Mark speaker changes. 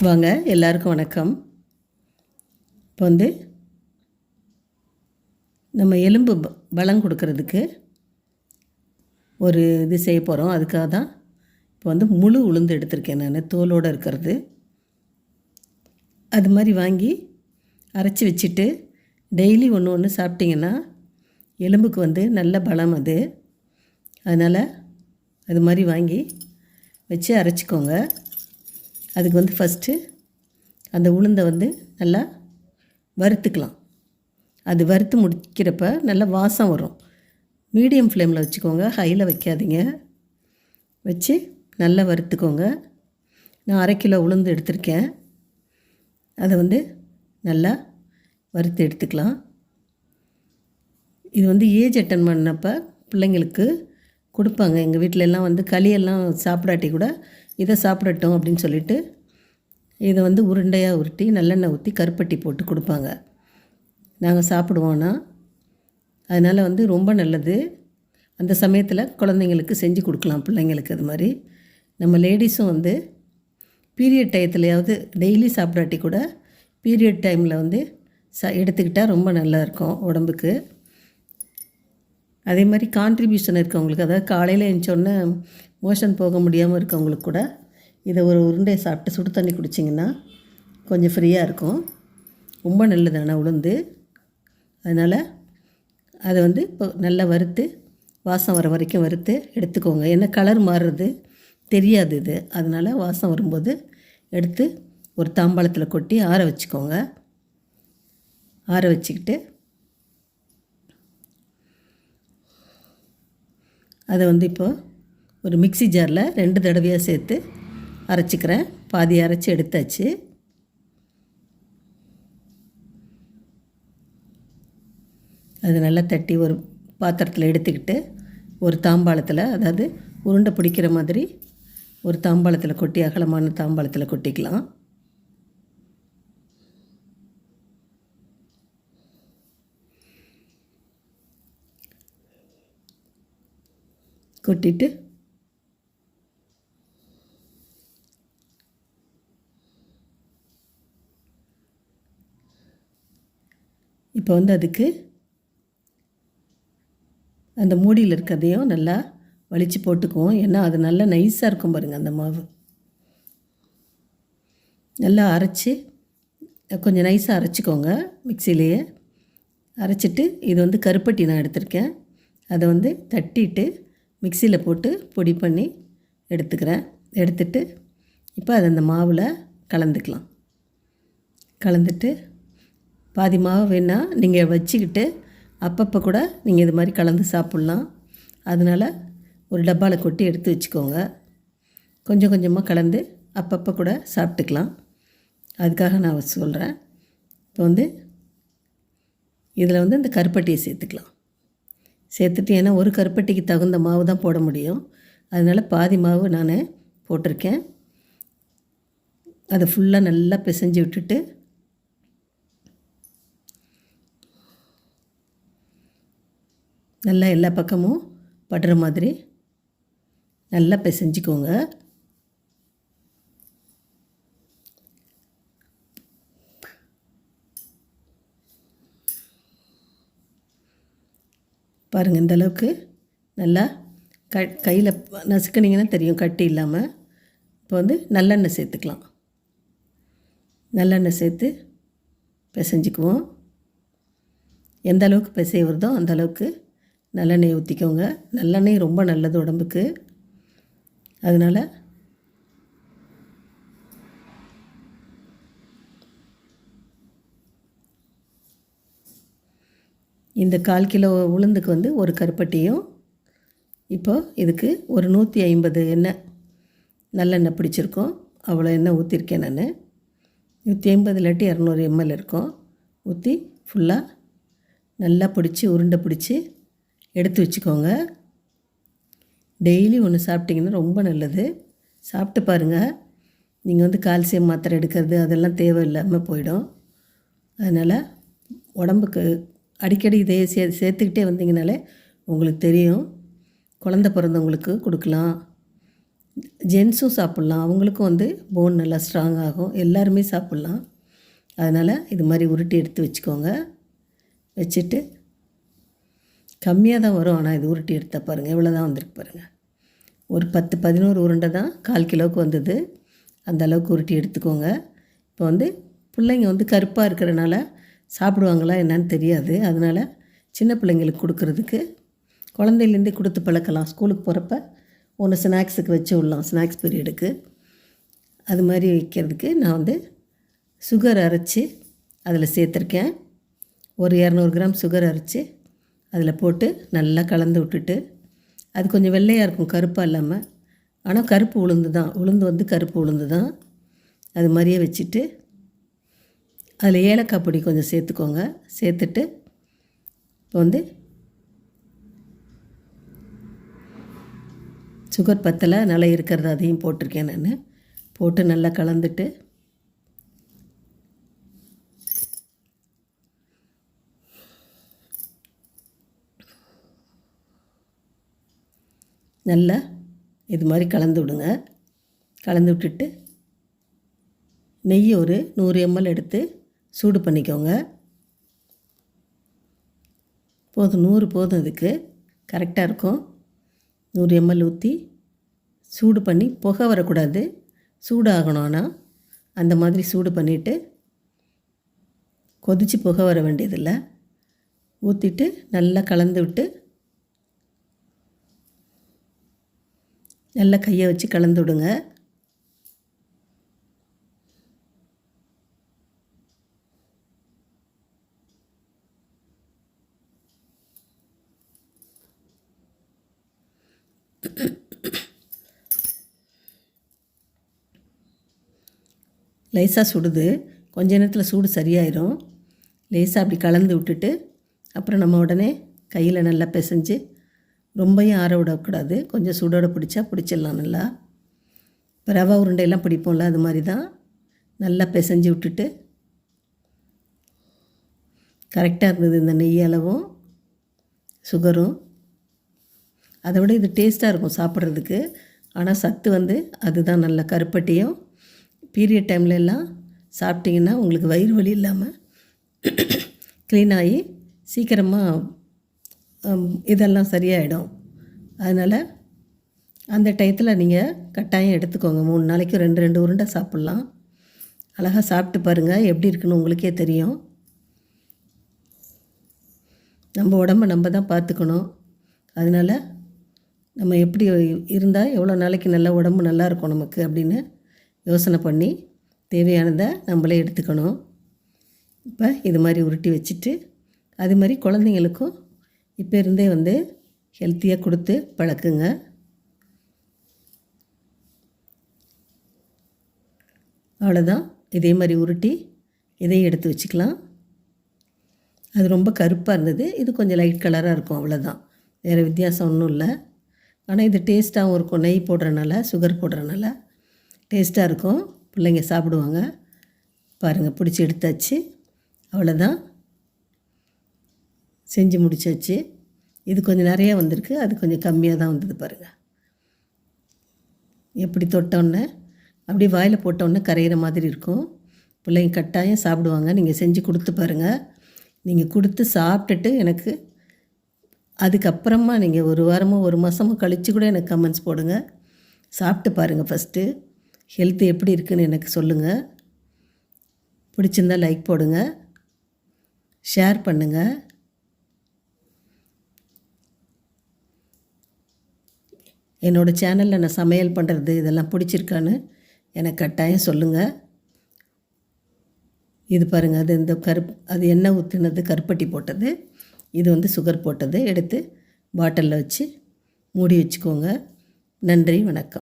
Speaker 1: வாங்க எல்லாருக்கும் வணக்கம். இப்போ வந்து நம்ம எலும்பு ப- பலம் கொடுக்கறதுக்கு ஒரு இது செய்ய போகிறோம் அதுக்காக தான் இப்போ வந்து முழு உளுந்து எடுத்திருக்கேன் நான் தோலோடு இருக்கிறது. அது மாதிரி வாங்கி அரைச்சி வச்சுட்டு டெய்லி ஒன்று ஒன்று சாப்பிட்டிங்கன்னா எலும்புக்கு வந்து நல்ல பலம் அது. அதனால் அது மாதிரி வாங்கி வச்சு அரைச்சிக்கோங்க. அதுக்கு வந்து ஃபஸ்ட்டு அந்த உளுந்தை வந்து நல்லா வறுத்துக்கலாம். அது வறுத்து முடிக்கிறப்ப நல்லா வாசம் வரும். மீடியம் ஃப்ளேமில் வச்சுக்கோங்க. ஹையில் வைக்காதீங்க. வச்சு நல்லா வறுத்துக்கோங்க. நான் அரை கிலோ உளுந்து எடுத்திருக்கேன். அதை வந்து நல்லா வறுத்து எடுத்துக்கலாம். இது வந்து ஏஜ் அட்டன் பண்ணப்போ பிள்ளைங்களுக்கு கொடுப்பாங்க. எங்கள் வீட்டிலெல்லாம் வந்து களியெல்லாம் சாப்பிடாட்டி கூட இதை சாப்பிடட்டும் அப்படின்னு சொல்லிட்டு இதை வந்து உருண்டையாக உருட்டி நல்லெண்ணெய் ஊற்றி கருப்பட்டி போட்டு கொடுப்பாங்க. நாங்கள் சாப்பிடுவோன்னா அதனால் வந்து ரொம்ப நல்லது. அந்த சமயத்தில் குழந்தைங்களுக்கு செஞ்சு கொடுக்கலாம் பிள்ளைங்களுக்கு அது மாதிரி. நம்ம லேடிஸும் வந்து பீரியட் டயத்துலையாவது டெய்லி சாப்பிடாட்டி கூட பீரியட் டைமில் வந்து ச எடுத்துக்கிட்டால் ரொம்ப நல்லா இருக்கும் உடம்புக்கு. அதே மாதிரி கான்ட்ரிபியூஷன் இருக்கவங்களுக்கு அதாவது காலையில் எழுந்தோடனே மோஷன் போக முடியாமல் இருக்கவங்களுக்கு கூட இதை ஒரு உருண்டையை சாப்பிட்டு சுடு தண்ணி குடிச்சிங்கன்னா கொஞ்சம் ஃப்ரீயாக இருக்கும். ரொம்ப நல்லது ஆனால் உளுந்து. அதனால் அதை வந்து இப்போ நல்லா வறுத்து வாசம் வர வரைக்கும் வறுத்து எடுத்துக்கோங்க. ஏன்னா கலர் மாறுறது தெரியாது இது. அதனால் வாசம் வரும்போது எடுத்து ஒரு தாம்பாளத்தில் கொட்டி ஆற வச்சுக்கோங்க. ஆற வச்சுக்கிட்டு அதை வந்து இப்போது ஒரு மிக்ஸி ஜாரில் ரெண்டு தடவையாக சேர்த்து அரைச்சிக்கிறேன். பாதி அரைச்சி எடுத்தாச்சு. அது நல்லா தட்டி ஒரு பாத்திரத்தில் எடுத்துக்கிட்டு ஒரு தாம்பாளத்தில் அதாவது உருண்டை பிடிக்கிற மாதிரி ஒரு தாம்பாளத்தில் கொட்டி அகலமான தாம்பாளத்தில் கொட்டிக்கலாம். கொட்டிட்டு இப்போ வந்து அதுக்கு அந்த மூடியில் இருக்கிறதையும் நல்லா வலித்து போட்டுக்குவோம். ஏன்னா அது நல்லா நைஸாக இருக்கும் பாருங்கள் அந்த மாவு. நல்லா அரைச்சி கொஞ்சம் நைஸாக அரைச்சிக்கோங்க மிக்சிலேயே அரைச்சிட்டு இது வந்து கருப்பட்டி நான் எடுத்திருக்கேன். அதை வந்து தட்டிட்டு மிக்சியில் போட்டு பொடி பண்ணி எடுத்துக்கிறேன். எடுத்துட்டு இப்போ அதை அந்த மாவில் கலந்துக்கலாம். கலந்துட்டு பாதி மாவு வேணால் நீங்கள் வச்சுக்கிட்டு அப்பப்போ கூட நீங்கள் இது மாதிரி கலந்து சாப்பிட்லாம். அதனால் ஒரு டப்பாவில் கொட்டி எடுத்து வச்சுக்கோங்க. கொஞ்சம் கொஞ்சமாக கலந்து அப்பப்போ கூட சாப்பிட்டுக்கலாம். அதுக்காக நான் சொல்கிறேன் இப்போ வந்து இதில் வந்து இந்த கருப்பட்டியை சேர்த்துக்கலாம். சேர்த்துட்டு ஏன்னா ஒரு கருப்பட்டிக்கு தகுந்த மாவு தான் போட முடியும். அதனால் பாதி மாவு நான் போட்டிருக்கேன். அதை ஃபுல்லாக நல்லா பிசைஞ்சு விட்டுட்டு நல்லா எல்லா பக்கமும் படுற மாதிரி நல்லா பிசைஞ்சிக்கோங்க. பாருங்கள் இந்த அளவுக்கு நல்லா க கையில் நசுக்கினீங்கன்னா தெரியும் கட்டி இல்லாமல் இப்போ வந்து நல்லெண்ணெய் சேர்த்துக்கலாம். நல்லெண்ணெய் சேர்த்து பிசைஞ்சிக்குவோம். எந்த அளவுக்கு பிசைய வருதோ அந்த அளவுக்கு நல்லெண்ணெய் ஊற்றிக்கோங்க நல்லெண்ணெய் ரொம்ப நல்லது உடம்புக்கு. அதனால் இந்த கால் கிலோ உளுந்துக்கு வந்து ஒரு கருப்பட்டியும் இப்போது இதுக்கு ஒரு நூற்றி ஐம்பது எண்ணெய். நல்லெண்ணெய் பிடிச்சிருக்கோம். அவ்வளோ எண்ணெய் ஊற்றிருக்கேன் நான். நூற்றி ஐம்பது இல்லாட்டி இரநூறு எம்எல் இருக்கும். ஊற்றி ஃபுல்லாக நல்லா பிடிச்சி உருண்டை பிடிச்சி எடுத்து வச்சுக்கோங்க. டெய்லி ஒன்று சாப்பிட்டிங்கன்னா ரொம்ப நல்லது. சாப்பிட்டு பாருங்கள் நீங்கள் வந்து கால்சியம் மாத்திரை எடுக்கிறது அதெல்லாம் தேவையில்லாமல் போயிடும். அதனால் உடம்புக்கு அடிக்கடி இதையே சே சேர்த்துக்கிட்டே வந்தீங்கனாலே உங்களுக்கு தெரியும். குழந்த பிறந்தவங்களுக்கு கொடுக்கலாம். ஜென்ஸும் சாப்பிட்லாம். அவங்களுக்கும் வந்து போன் நல்லா ஸ்ட்ராங் ஆகும். எல்லாருமே சாப்பிட்லாம். அதனால் இது மாதிரி உருட்டி எடுத்து வச்சுக்கோங்க. வச்சுட்டு கம்மியாக தான் வரும் ஆனால் இது உருட்டி எடுத்தால் பாருங்கள் இவ்வளோ தான் வந்திருக்கு பாருங்கள் ஒரு பத்து பதினோரு உருண்டை தான் கால் கிலோவுக்கு வந்தது. அந்த அளவுக்கு உருட்டி எடுத்துக்கோங்க. இப்போ வந்து பிள்ளைங்க வந்து கருப்பாக இருக்கிறனால சாப்பிடுவாங்களா என்னன்னு தெரியாது. அதனால் சின்ன பிள்ளைங்களுக்கு கொடுக்குறதுக்கு குழந்தையிலேருந்தே கொடுத்து பழக்கலாம். ஸ்கூலுக்கு போகிறப்ப ஒன்று ஸ்நாக்ஸுக்கு வச்சு விடலாம் ஸ்நாக்ஸ் பீரியடுக்கு. அது மாதிரி வைக்கிறதுக்கு நான் வந்து சுகர் அரைச்சி அதில் சேர்த்துருக்கேன். ஒரு இரநூறு கிராம் சுகர் அரைச்சி அதில் போட்டு நல்லா கலந்து விட்டுட்டு அது கொஞ்சம் வெள்ளையாக இருக்கும் கருப்பாக இல்லாமல் ஆனால் கருப்பு உளுந்து தான் உளுந்து வந்து கருப்பு உளுந்து தான் அது மாதிரியே வச்சுட்டு அதில் ஏலக்காய் பொடி கொஞ்சம் சேர்த்துக்கோங்க. சேர்த்துட்டு இப்போ வந்து சுகர் பத்தலை நல்லா இருக்கிறது அதையும் போட்டிருக்கேன் நான். போட்டு நல்லா கலந்துட்டு நல்லா இது மாதிரி கலந்து விடுங்க. கலந்து விட்டுட்டு நெய் ஒரு நூறு எம்எல் எடுத்து சூடு பண்ணிக்கோங்க. போதும் நூறு போதும் இதுக்கு. கரெக்டாக இருக்கும். நூறு எம்எல் ஊற்றி சூடு பண்ணி புகை வரக்கூடாது. சூடாகணும்னா அந்த மாதிரி சூடு பண்ணிவிட்டு கொதித்து புகை வர வேண்டியதில்லை. ஊற்றிட்டு நல்லா கலந்து விட்டு நல்லா கையை வச்சு கலந்து விடுங்க லேசாக சுடுது. கொஞ்ச நேரத்தில் சூடு சரியாயிரும். லேசாக அப்படி கலந்து விட்டுட்டு அப்புறம் நம்ம உடனே கையில் நல்லா பிசைஞ்சு ரொம்பையும் ஆற விடக்கூடாது. கொஞ்சம் சூடோடு பிடிச்சா பிடிச்சிடலாம் நல்லா. இப்போ ரவா உருண்டையெல்லாம் பிடிப்போம்ல அது மாதிரி தான். நல்லா பிசைஞ்சு விட்டுட்டு. கரெக்டாக இருந்தது இந்த நெய் அளவும் சுகரும். அதை விட இது டேஸ்ட்டாக இருக்கும் சாப்பிட்றதுக்கு. ஆனால் சத்து வந்து அதுதான் நல்ல கருப்பட்டியும். பீரியட் டைம்ல எல்லாம் சாப்பிட்டிங்கன்னா உங்களுக்கு வயிறு வலி இல்லாமல் க்ளீன் ஆகி சீக்கிரமாக இதெல்லாம் சரியாயிடும். அதனால் அந்த டயத்தில் நீங்கள் கட்டாயம் எடுத்துக்கோங்க. மூணு நாளைக்கு ரெண்டு ரெண்டு உருண்டை சாப்பிட்லாம். அழகாக சாப்பிட்டு பாருங்கள் எப்படி இருக்குன்னு உங்களுக்கே தெரியும். நம்ம உடம்ப நம்ம தான் பார்த்துக்கணும். அதனால் நம்ம எப்படி இருந்தால் எவ்வளோ நாளைக்கு நல்லா உடம்பு நல்லா இருக்கும் நமக்கு அப்படின்னு யோசனை பண்ணி தேவையானதை நம்மளே எடுத்துக்கணும். இப்போ இது மாதிரி உருட்டி வச்சுட்டு அது மாதிரி குழந்தைங்களுக்கும் இப்போ இருந்தே வந்து ஹெல்த்தியாக கொடுத்து பழக்குங்க. அவ்வளோதான் இதே மாதிரி உருட்டி இதையும் எடுத்து வச்சுக்கலாம். அது ரொம்ப கருப்பாக இருந்தது. இது கொஞ்சம் லைட் கலராக இருக்கும். அவ்வளோதான் வேறு வித்தியாசம் ஒன்றும் இல்லை. ஆனால் இது டேஸ்ட்டாகவும் இருக்கும். நெய் போடுறனால சுகர் போடுறனால டேஸ்ட்டாக இருக்கும். பிள்ளைங்க சாப்பிடுவாங்க. பாருங்கள் பிடிச்சி எடுத்தாச்சு. அவ்வளோதான் செஞ்சு முடிச்சாச்சு. இது கொஞ்சம் நிறையா வந்திருக்கு. அது கொஞ்சம் கம்மியாக தான் வந்தது பாருங்கள் எப்படி தொட்டோன்னே அப்படியே வாயில் போட்டோன்னே கரையிற மாதிரி இருக்கும். பிள்ளைங்க கட்டாயம் சாப்பிடுவாங்க. நீங்கள் செஞ்சு கொடுத்து பாருங்கள் நீங்கள் கொடுத்து சாப்பிட்டுட்டு எனக்கு அதுக்கப்புறமா நீங்கள் ஒரு வாரமோ ஒரு மாதமோ கழித்து கூட எனக்கு கமெண்ட்ஸ் போடுங்க. சாப்பிட்டு பாருங்கள் ஃபஸ்ட்டு ஹெல்த்து எப்படி இருக்குன்னு எனக்கு சொல்லுங்கள் பிடிச்சிருந்தா லைக் போடுங்க. ஷேர் பண்ணுங்கள் என்னோடய சேனலில் நான் சமையல் பண்ணுறது இதெல்லாம் பிடிச்சிருக்கான்னு எனக்கு கட்டாயம் சொல்லுங்கள் இது பாருங்கள் அது இந்த கருப் அது எண்ணெய் ஊற்றுனது கருப்பட்டி போட்டது. இது வந்து சுகர் போட்டது. எடுத்து பாட்டிலில் வச்சு மூடி வச்சுக்கோங்க. நன்றி வணக்கம்.